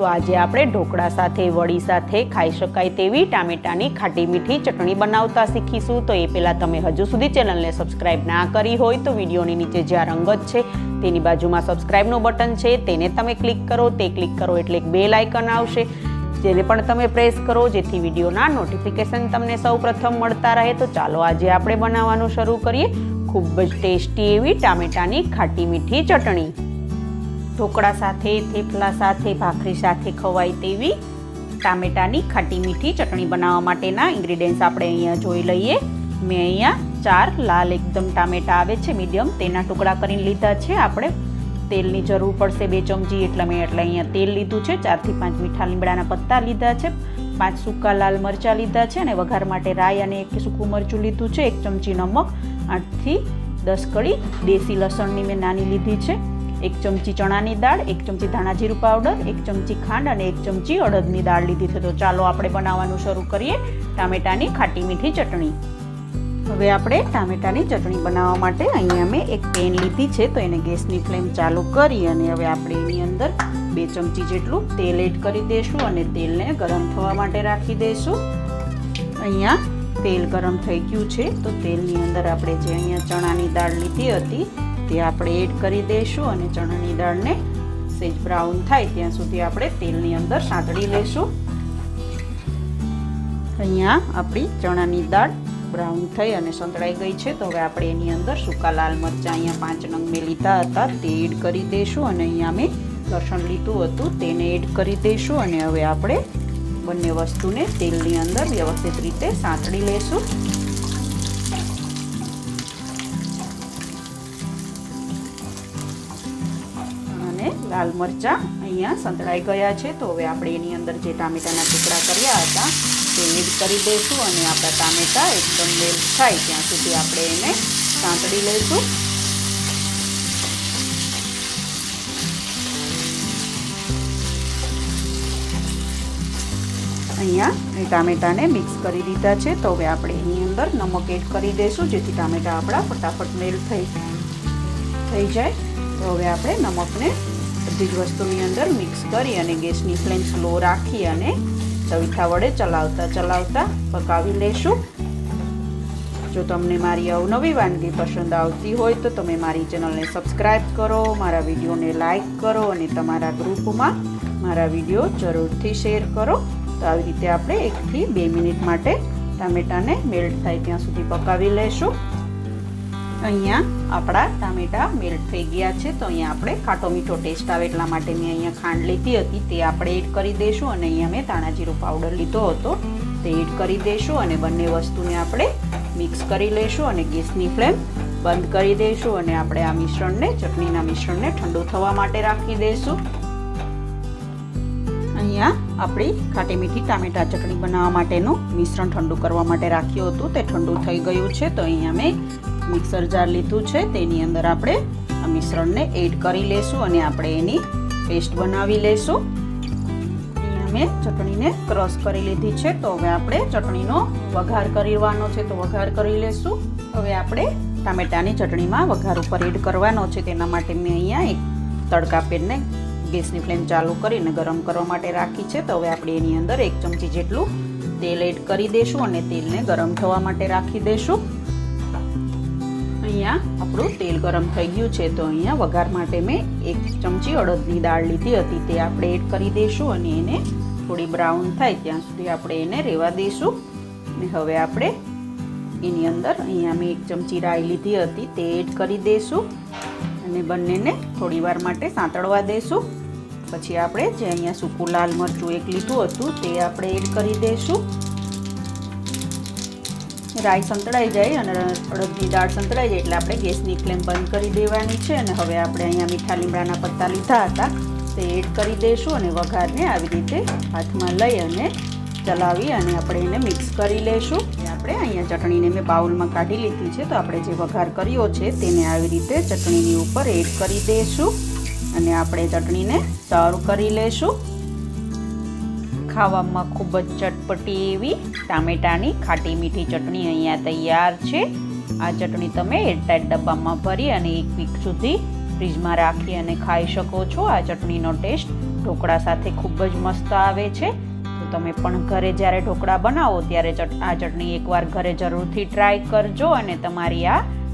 તો આજે આપણે ઢોકળા સાથે, વડી સાથે ખાઈ શકાય તેવી ટામેટાની ખાટી મીઠી ચટણી બનાવતા શીખીશું. તો એ પહેલાં તમે હજુ સુધી ચેનલને સબસ્ક્રાઈબ ના કરી હોય તો વિડીયોની નીચે જ્યાં રંગત છે, તેની બાજુમાં સબસ્ક્રાઈબનું બટન છે, તેને તમે ક્લિક કરો. તે ક્લિક કરો એટલે એક બેલ આઇકન આવશે, જેને પણ તમે પ્રેસ કરો, જેથી વિડીયોના નોટિફિકેશન તમને સૌ પ્રથમ મળતા રહે. તો ચાલો આજે આપણે બનાવવાનું શરૂ કરીએ. ખૂબ જ ટેસ્ટી એવી ટામેટાની ખાટી મીઠી ચટણી. ઢોકળા સાથે, થેપલા સાથે, ભાખરી સાથે ખવાય તેવી ટામેટાની ખાટી મીઠી ચટણી બનાવવા માટેના ઇન્ગ્રીડિયન્ટ્સ આપણે અહીંયા જોઈ લઈએ. મેં અહીંયા ચાર લાલ એકદમ ટામેટા આવે છે, મીડિયમ તેના ટુકડા કરીને લીધા છે. આપણે તેલની જરૂર પડશે બે ચમચી, એટલે મેં એટલે અહીંયા તેલ લીધું છે. ચારથી પાંચ મીઠા લીમડાના પત્તા લીધા છે, પાંચ સૂકા લાલ મરચાં લીધા છે અને વઘાર માટે રાઈ અને એક સૂકું મરચું લીધું છે, એક ચમચી નમક, આઠથી દસ કળી દેશી લસણની મેં નાની લીધી છે. એક ચમચી ચણાની દાળ, એક ચમચી ધાણા જીરું પાવડર એક ચમચી ખાંડ અને એક ચમચી અડદની દાળ લીધી છે. તો ચાલો આપણે બનાવવાનું શરૂ કરીએ ટામેટાની ખાટી મીઠી ચટણી. હવે આપણે ટામેટાની ચટણી બનાવવા માટે અહીંયા મેં એક પેન લીધી છે, તો એને ગેસની ફ્લેમ ચાલુ કરી અને હવે આપણે એની અંદર બે ચમચી જેટલું તેલ એડ કરી દઈશું અને તેલને ગરમ થવા માટે રાખી દઈશું. અહીંયા તેલ ગરમ થઈ ગયું છે, તો તેલની અંદર આપણે જે અહીંયા ચણાની દાળ લીધી હતી તે આપણે એડ કરી દઈશું અને ચણાની દાળને સેજ બ્રાઉન થાય ત્યાં સુધી આપણે તેલની અંદર સાંતળી લઈશું. અહીંયા આપણી ચણાની દાળ બ્રાઉન થઈ અને સંતળાઈ ગઈ છે. તો હવે આપણે એની અંદર સૂકા લાલ મરચાં, અહીંયા પાંચ નંગ મેં લીધા હતા, તે એડ કરી દઈશું અને અહીંયા મેં લસણ લીધું હતું, તેને એડ કરી દઈશું અને હવે આપણે બંને વસ્તુને તેલની અંદર વ્યવસ્થિત રીતે સાંતળી લઈશું. લાલ મરચાં અહીંયા સંતળાઈ ગયા છે. તો હવે આપણે એની અંદર જે ટામેટાના ટુકડા કર્યા હતા તે એડ કરી દઈશું અને આપણા ટામેટા એકદમ મેલ થાય ત્યાં સુધી આપણે એને સાંતળી લઈશું. અહીંયા ટામેટાને મિક્સ કરી દીધા છે. તો હવે આપણે એની અંદર નમક એડ કરી દઈશું જેથી ટામેટા આપણા ફટાફટ મેલ્ટ થઈ થઈ જાય. તો હવે આપણે નમકને બધી જ વસ્તુની અંદર મિક્સ કરી અને ગેસની ફ્લેમ સ્લો રાખી અને તવીથા વડે ચલાવતા ચલાવતા પકાવી લેશું. જો તમને મારી અવનવી વાનગી પસંદ આવતી હોય તો તમે મારી ચેનલને સબસ્ક્રાઈબ કરો, મારા વિડીયોને લાઇક કરો અને તમારા ગ્રુપમાં મારા વીડિયો જરૂરથી શેર કરો. તો આવી રીતે આપણે એકથી બે મિનિટ માટે ટામેટાને મેલ્ટ થાય ત્યાં સુધી પકાવી લઈશું અહીંયા આપણા ટામેટા મેલ્ટ થઈ ગયા છે. તો અહીંયા આપણે ખાટો મીઠો ટેસ્ટ આવે એટલા માટે મેં અહીંયા ખાંડ લીધી હતી. તે આપણે એડ કરી દઈશું અને અહીંયા મેં ધાણા જીરું પાવડર લીધો હતો. તે એડ કરી દઈશું અને બંને વસ્તુને આપણે મિક્સ કરી લઈશું અને ગેસની ફ્લેમ બંધ કરી દઈશું અને આપણે આ મિશ્રણને, ચટણીના મિશ્રણને ઠંડુ થવા માટે રાખી દઈશું અહીંયા આપણી ખાટી મીઠી ટામેટા ચટણી બનાવવા માટેનું મિશ્રણ ઠંડુ કરવા માટે રાખ્યું હતું. તે ઠંડુ થઈ ગયું છે. તો અહીંયા મેં મિક્સર જાર લીધું છે, તેની અંદર આપણે આ મિશ્રણને એડ કરી લેશું અને આપણે એની પેસ્ટ બનાવી લેશું. મેં ચટણીને ક્રશ કરી લીધી છે, તો હવે આપણે ચટણીનો વઘાર કરવાનો છે, તો વઘાર કરી લેશું. હવે આપણે ટામેટાની ચટણીમાં વઘાર ઉપર એડ કરવાનો છે, તેના માટે મેં અહીંયા એક તડકા પેનને ગેસની ફ્લેમ ચાલુ કરીને ગરમ કરવા માટે રાખી છે, તો હવે આપણે એની અંદર એક ચમચી જેટલું તેલ એડ કરી દઈશું અને તેલને ગરમ થવા માટે રાખી દઈશું અહીંયા આપણું તેલ ગરમ થઈ ગયું છે, તો અહીંયા વઘાર માટે મેં એક ચમચી અડદની દાળ લીધી હતી. તે આપણે એડ કરી દઈશું અને એને થોડી બ્રાઉન થાય ત્યાં સુધી આપણે એને રેવા દઈશું અને હવે આપણે એની અંદર અહીંયા મેં એક ચમચી રાઈ લીધી હતી, તે એડ કરી દઈશું અને બંનેને થોડી વાર માટે સાંતળવા દઈશું પછી આપણે જે અહીંયા સૂકું લાલ મરચું એક લીધું હતું, તે આપણે એડ કરી દઈશું રાઈ સંતળાઈ જાય અને અડદની દાળ સંતળાઈ જાય એટલે આપણે ગેસની ફ્લેમ બંધ કરી દેવાની છે અને હવે આપણે અહીંયા મીઠા લીમડાના પત્તા લીધા હતા તે એડ કરી દઈશું અને વઘારને આવી રીતે હાથમાં લઈ અને ચલાવી અને આપણે એને મિક્સ કરી લઈશું આપણે અહીંયા ચટણીને મેં બાઉલમાં કાઢી લીધી છે, તો આપણે જે વઘાર કર્યો છે તેને આવી રીતે ચટણીની ઉપર એડ કરી દઈશું અને આપણે ચટણીને સર્વ કરી લેશું. ખાવામાં ખૂબ જ ચટપટી એવી ટામેટાની ખાટી મીઠી ચટણી અહીંયા તૈયાર છે. આ ચટણી તમે એરટાઈટ ડબ્બામાં ભરી અને એક વીક સુધી ફ્રીજમાં રાખી અને ખાઈ શકો છો. આ ચટણીનો ટેસ્ટ ઢોકળા સાથે ખૂબ જ મસ્ત આવે છે. તો તમે પણ ઘરે જ્યારે ઢોકળા બનાવો ત્યારે આ ચટણી એકવાર ઘરે જરૂરથી ટ્રાય કરજો અને તમારી આ